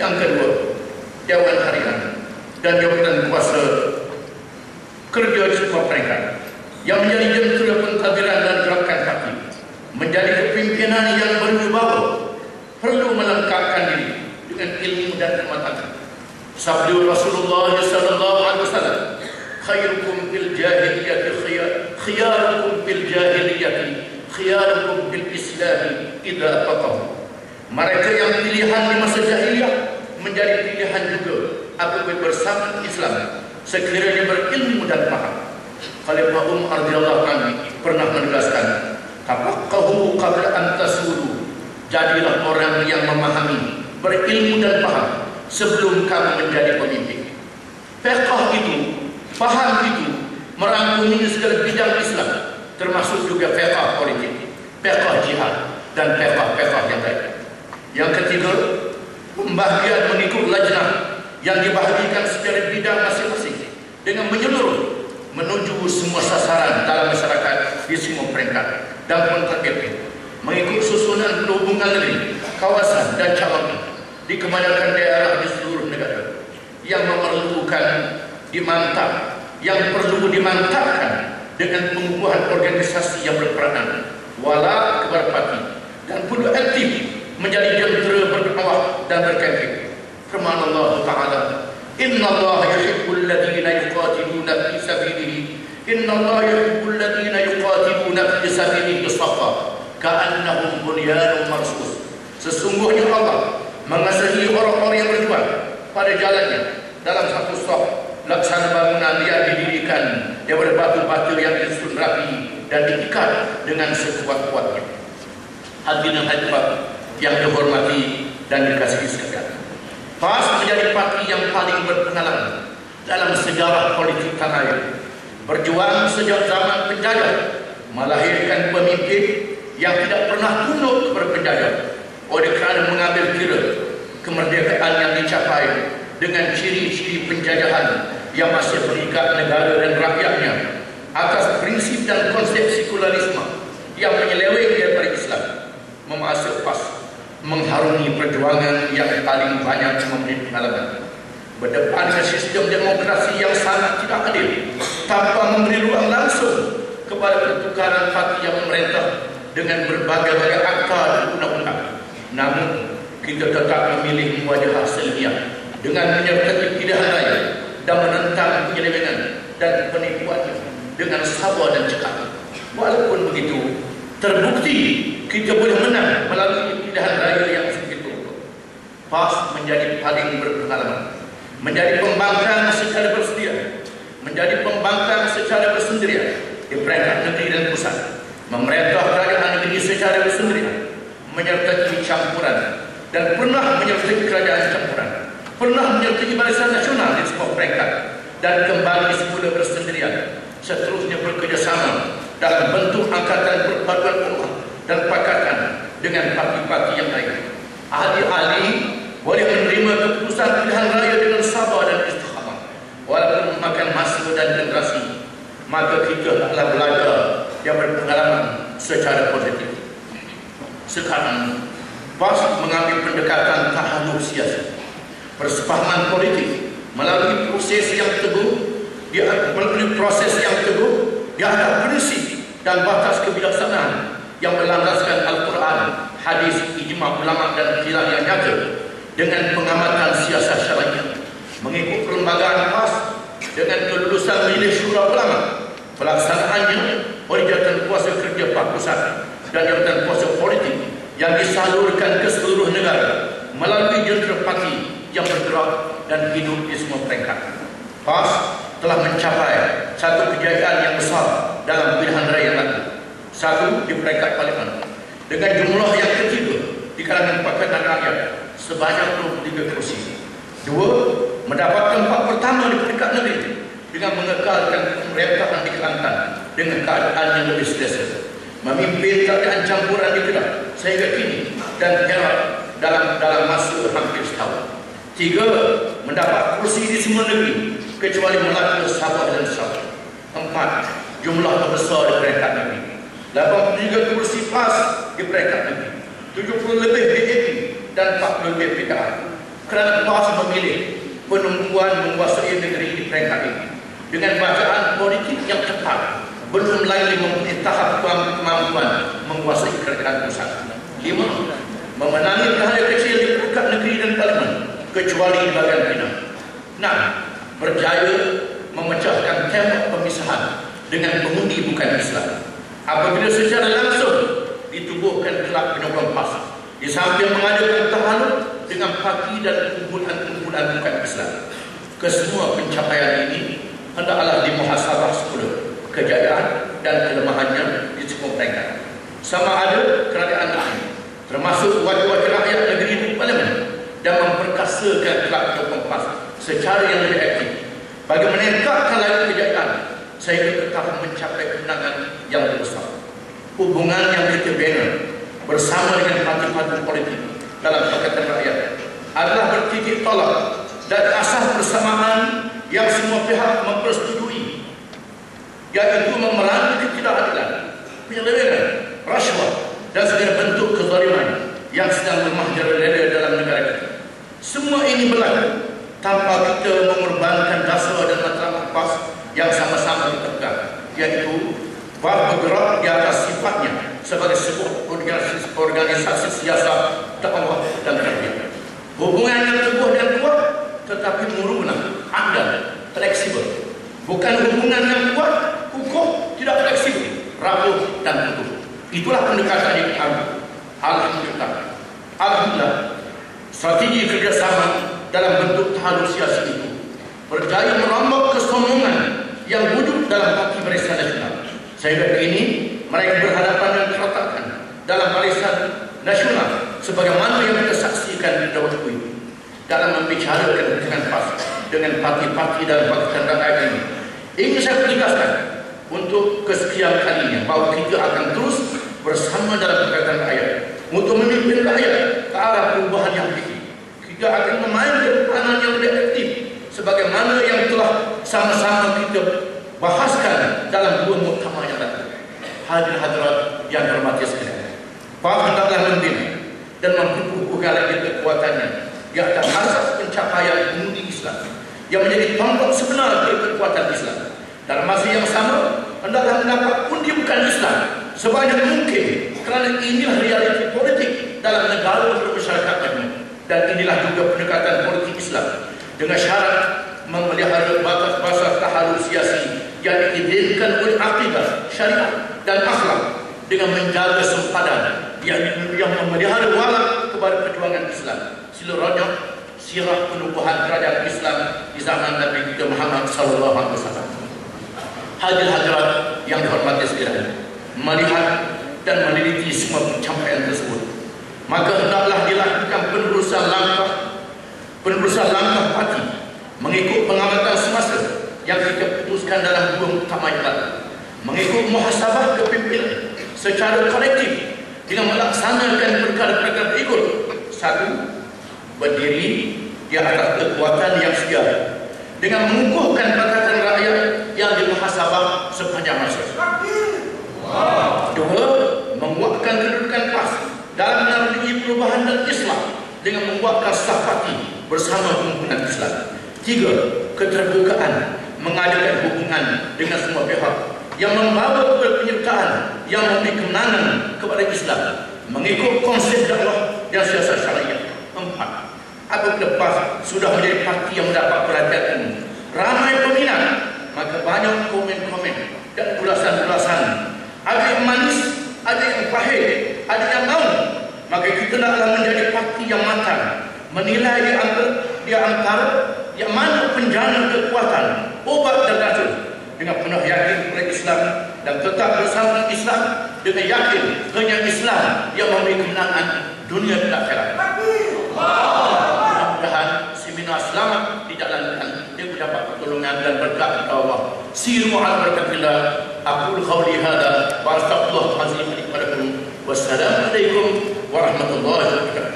Yang kedua, Dewan Harian dan Jabatan Kuasa Kerja Semua Peringkat yang menjadi jentera pentadbiran dan gerakan kaki menjadi kepimpinan yang berwibawa perlu melengkapkan diri dengan ilmu dan kematangan. Sabda Rasulullah sallallahu alaihi wasallam, "Khairukum bil jahiliyyah khiyar, khiyarukum bil jahiliyyah, khiyarukum bil Islam idza taqaw." Mereka yang pilihan di masa jahiliyah menjadi pilihan juga apabila bersama Islam sekiranya berilmu dan paham. Khalifah Umar radhiyallahu anhu pernah menegaskan, "Tafaqahu qabla an tasulu." Jadilah orang yang memahami, berilmu dan paham sebelum kamu menjadi pemimpin. Fiqh itu, paham itu merangkumi segala bidang Islam, termasuk juga fiqh politik, fiqh jihad dan fiqh-fiqh yang lain. Yang ketiga, pembahagian mengikut lajnah yang dibahagikan secara bidang masing-masing dengan menyeluruh menuju semua sasaran dalam masyarakat di semua peringkat. Dan mentadbir mengikut susunan hubungan negeri, kawasan dan cabang di kebanyakan daerah di seluruh negara yang memerlukan dimantap yang perlu dimantapkan dengan pengukuhan organisasi yang berperanan wala keberpati dan perlu aktif menjadi jentera berkawah dan berkempen firman Allah Ta'ala. Inna Allah yuhibbul ladhina yuqatiluna fi sabilihi. Inna Allah yuhibbul ladhina yuqatiluna fi sabilihi safa ka'annahum bunyanun marsus. Sesungguhnya Allah mengasihi orang-orang yang berjuang pada jalannya dalam satu saf laksana bangunan yang didirikan daripada batu-batu yang disusun rapi dan diikat dengan sekuat-kuatnya. Hadirin hadirat yang dihormati dan dikasihi sekalian. PAS menjadi parti yang paling berpengalaman dalam sejarah politik tanah air. Berjuang sejak zaman penjajah melahirkan pemimpin yang tidak pernah tunduk kepada penjajah oleh kerana mengambil kira kemerdekaan yang dicapai dengan ciri-ciri penjajahan yang masih berikat negara dan rakyatnya atas prinsip dan konsep sekularisme yang menyeleweng daripada Islam memasuk pas mengharungi perjuangan yang paling banyak memberi pengalaman berdepan dengan sistem demokrasi yang sangat tidak adil tanpa memberi ruang langsung kepada pertukaran parti yang memerintah dengan berbagai-bagai akta dan undang-undang namun kita tetap memilih wajah silmiah dengan menyertai pilihan raya dan menentang penyelewengan dan penipuan dengan sabar dan cekap. Walaupun begitu, terbukti kita boleh menang melalui pilihan raya yang. PAS menjadi paling berpengalaman, menjadi pembangkang secara bersedia, menjadi pembangkang secara bersendirian. Di peringkat negeri dan pusat, memerintah kerajaan negeri secara bersendirian, menyertai campuran. Dan pernah menyertai kerajaan campuran, pernah menyertai barisan nasional di sebuah peringkat. Dan kembali semula bersendirian, seterusnya bekerjasama dalam bentuk angkatan perpaduan umat dan pakatan dengan parti-parti yang lain. Ahli-ahli boleh menerima keputusan pilihan raya dengan sabar dan istiqamah. Walaupun memakan masa dan generasi maka kita adalah belajar yang berpengalaman secara positif. Sekarang PAS mengambil pendekatan tahaluk siasat. Persepahaman politik melalui proses yang teguh dia melalui proses yang teguh di atas prinsip dan batas kebijaksanaan yang berlandaskan Al-Quran, hadis, ijma ulama dan khilaf yang nyata dengan pengamatan siasat syariah mengikut perlembagaan PAS dengan kelulusan milik syura ulama pelaksanaannya oleh jawatan kuasa kerja Pak Pusat dan jawatan kuasa politik yang disalurkan ke seluruh negara melalui jentera parti yang bergerak dan hidup di semua peringkat. PAS telah mencapai satu kejayaan yang besar dalam pilihan raya lalu. Satu di peringkat parlimen dengan jumlah yang ketiga di kalangan Pakatan Rakyat sebanyak 23 kursi. Dua, mendapat tempat pertama di peringkat negeri dengan mengekalkan pemerintahan di Kelantan dengan keadaan yang lebih selesa memimpin kerajaan campuran di Kedah sehingga kini dan Perak dalam dalam masa hampir setahun. Tiga, mendapat kursi di semua negeri kecuali Melaka, Sabah dan Sabah. Empat, jumlah terbesar di peringkat negeri. 83 kursi PAS di peringkat negeri. 70 lebih BAP dan 40 lebih PKA. kerana PAS memilih penumpuan menguasai negeri di peringkat ini dengan bacaan politik yang tepat belum lagi mempunyai tahap kemampuan menguasai kerajaan pusat. Lima, memenangi perhatian kecil di peringkat negeri dan parlimen kecuali di bagian Pinang. Enam, berjaya memecahkan tembok pemisahan dengan pengundi bukan Islam. Apabila secara langsung ditubuhkan kelab penyokong PAS di samping mengadakan tahalut dengan parti dan kumpulan-kumpulan bukan Islam. Kesemua pencapaian ini hendaklah dimuhasabah semula kejayaan dan kelemahannya di semua peringkat. Sama ada kerajaan lain, termasuk wakil-wakil rakyat negeri di parlimen dan memperkasakan kelab penyokong PAS secara yang lebih aktif bagi meningkatkan lagi kejayaan sehingga tetap mencapai kemenangan yang besar. Hubungan yang kita bina bersama dengan parti-parti politik dalam Pakatan Rakyat adalah bertitik tolak dan asas bersamaan yang semua pihak mempersetujui iaitu memerangi ketidakadilan, penyelewengan, rasuah dan segala bentuk kezaliman yang sedang lemah leda dalam negara kita. Semua ini berlaku tanpa kita mengorbankan dasar dan matlamat pas yang sama-sama kita pegang iaitu bergerak di atas sifatnya sebagai sebuah organisasi, siasat dakwah dan tarbiyah. Hubungan yang teguh dan kuat tetapi muruna, andal, fleksibel. Bukan hubungan yang kuat, kukuh, tidak fleksibel, rapuh dan teguh. Itulah pendekatan yang kami. Alhamdulillah. Alhamdulillah. Strategi kerjasama dalam bentuk halusiasi itu berjaya merombak kesombongan yang wujud dalam parti barisan nasional. Sehingga kini mereka berhadapan dengan keretakan dalam barisan nasional sebagaimana yang kita saksikan di waktu ini dalam membicarakan dengan PAS dengan parti-parti dalam Pakistan Rakyat ini. Ingin saya tegaskan untuk kesekian kalinya bahawa kita akan terus bersama dalam Pakistan Rakyat untuk memimpin rakyat ke arah perubahan yang tinggi juga akan memainkan peranan yang lebih aktif sebagaimana yang telah sama-sama kita bahaskan dalam dua muktamar yang datang. Hadir hadirat yang hormati sekalian. Hendaklah membina dan memperkukuhkan lagi kekuatannya. Di atas asas pencapaian umum Islam. Yang menjadi tontok sebenar kekuatan Islam. Dalam masa yang sama, hendaklah mendapat undi bukan Islam. Sebanyak mungkin kerana inilah realiti politik dalam negara bermasyarakat dan inilah juga pendekatan politik Islam. Dengan syarat memelihara batas-batas tahalusiasi yang diizinkan oleh akidah, syariat dan akhlak dengan menjaga sempadan yang, yang memelihara walau kepada perjuangan Islam seluruhnya sirah penubuhan kerajaan Islam di zaman Nabi kita Muhammad sallallahu alaihi wasallam. Hadir-hadirat yang dihormati sekalian, melihat dan meneliti semua pencapaian tersebut maka hendaklah dilakukan penerusan langkah penerusan langkah parti mengikut pengamatan semasa yang kita putuskan dalam dua utama mengikut muhasabah kepimpinan secara kolektif dengan melaksanakan perkara-perkara berikut satu berdiri di atas kekuatan yang sedia dengan mengukuhkan pakatan rakyat yang dimuhasabah sepanjang masa dua menguatkan kedudukan PAS dalam menaruhi perubahan dan Islam dengan membuat kasafati bersama kumpulan Islam. Tiga, keterbukaan mengadakan hubungan dengan semua pihak yang membawa kepada penyertaan yang memberi kemenangan kepada Islam mengikut konsep dakwah dan siasat syariah. Empat, apabila PAS sudah menjadi parti yang mendapat perhatian ramai peminat, maka banyak komen-komen dan ulasan-ulasan. Ada yang manis, ada yang pahit, ada yang mau maka kita naklah menjadi parti yang matang menilai di antara, di antara yang mana penjana kekuatan obat dan racun dengan penuh yakin kepada Islam dan tetap bersama Islam dengan yakin hanya Islam yang memberi kemenangan dunia dan akhirat. Mudah-mudahan seminar selamat dijalankan dia mendapat pertolongan dan berkat dari Allah. Siru al barakatillah. Aku qawli hada wa astaghfirullah azim li wa lakum. Wassalamualaikum warahmatullahi wabarakatuh.